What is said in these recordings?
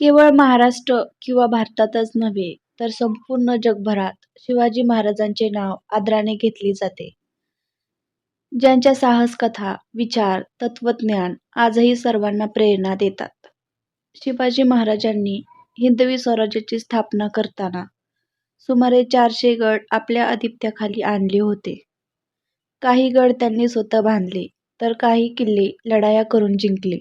केवळ महाराष्ट्र किंवा भारतातच नव्हे तर संपूर्ण जगभरात शिवाजी महाराजांचे नाव आदराने घेतले जाते. ज्यांच्या साहसकथा, विचार, तत्त्वज्ञान आजही सर्वांना प्रेरणा देतात. शिवाजी महाराजांनी हिंदवी स्वराज्याची स्थापना करताना सुमारे चारशे गड आपल्या आधिपत्याखाली आणले होते. काही गड त्यांनी स्वतः बांधले तर काही किल्ले लढाया करून जिंकले.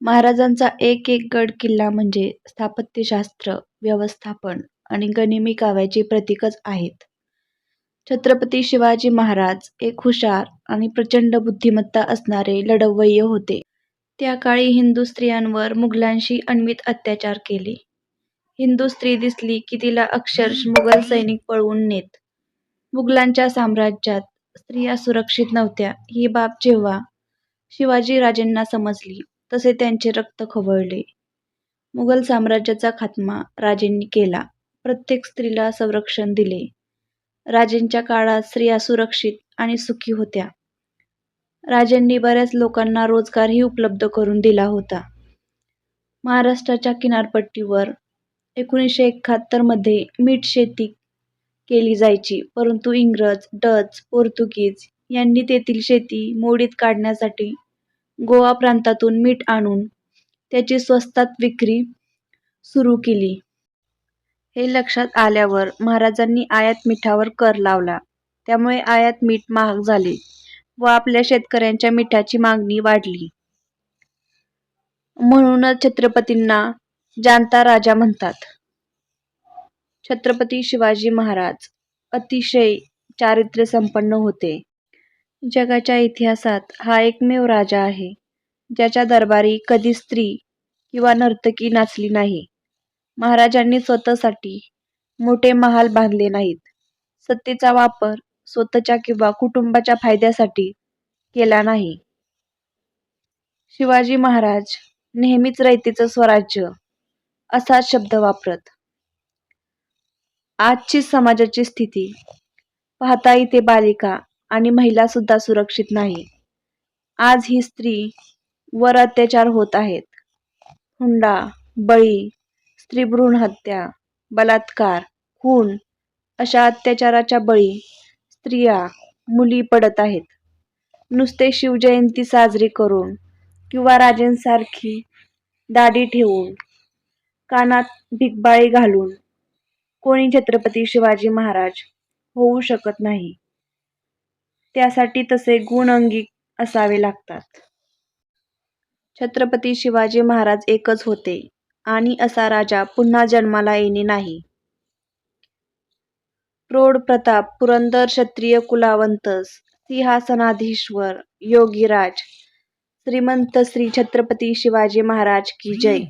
महाराजांचा एक एक गड किल्ला म्हणजे स्थापत्यशास्त्र, व्यवस्थापन आणि गनिमी काव्याचे प्रतीकच आहेत. छत्रपती शिवाजी महाराज एक हुशार आणि प्रचंड बुद्धिमत्ता असणारे लढवय्य होते. त्या काळी हिंदू स्त्रियांवर मुघलांशी अण्वित अत्याचार केले. हिंदू स्त्री दिसली की तिला अक्षरश मुघल सैनिक पळवून नेत. मुघलांच्या साम्राज्यात स्त्रिया सुरक्षित नव्हत्या ही बाब जेव्हा शिवाजी राजेंना समजली तसे त्यांचे रक्त खवळले. मुघल साम्राज्याचा खात्मा राजेंनी केला. प्रत्येक स्त्रीला संरक्षण दिले. राजेंच्या काळात स्त्रिया सुरक्षित आणि सुखी होत्या. राजेंनी बऱ्याच लोकांना रोजगारही उपलब्ध करून दिला होता. महाराष्ट्राच्या किनारपट्टीवर एकोणीसशे एकाहत्तरमध्ये मीठ शेती केली जायची परंतु इंग्रज, डच, पोर्तुगीज यांनी तेथील शेती मोडीत काढण्यासाठी गोवा प्रांतातून मीठ आणून त्याची स्वस्तात विक्री सुरू केली. हे लक्षात आल्यावर महाराजांनी आयात मिठावर कर लावला. त्यामुळे आयात मीठ महाग झाले व आपल्या शेतकऱ्यांच्या मिठाची मागणी वाढली. म्हणूनच छत्रपतींना जाणता राजा म्हणतात. छत्रपती शिवाजी महाराज अतिशय चारित्र्यसंपन्न होते. जगाच्या इतिहासात हा एकमेव राजा आहे ज्याच्या दरबारी कधी स्त्री किंवा नर्तकी नाचली नाही. महाराजांनी स्वतःसाठी मोठे महाल बांधले नाहीत. सत्तेचा वापर स्वतःच्या किंवा कुटुंबाच्या फायद्यासाठी केला नाही. शिवाजी महाराज नेहमीच रयतेचं स्वराज्य असाच शब्द वापरत. आजची समाजाची स्थिती पाहता इथे बालिका आणि महिला सुद्धा सुरक्षित नाही. आज ही स्त्री वर अत्याचार होत आहेत. हुंडा, बळी, स्त्रीभ्रूण हत्या, बलात्कार, खून अशा अत्याचाराच्या बळी स्त्रिया, मुली पडत आहेत. नुसते शिवजयंती साजरी करून किंवा राजेंसारखी दाढी ठेवून, कानात भिकबाळी घालून कोणी छत्रपती शिवाजी महाराज होऊ शकत नाही. त्यासाठी तसे गुण अंगी असावे लागतात. छत्रपती शिवाजी महाराज एकच होते आणि असा राजा पुन्हा जन्माला येणे नाही. प्रौढ प्रताप पुरंदर क्षत्रिय कुलावंतस सिंहासनाधीश्वर योगीराज श्रीमंत श्री छत्रपती शिवाजी महाराज की जय.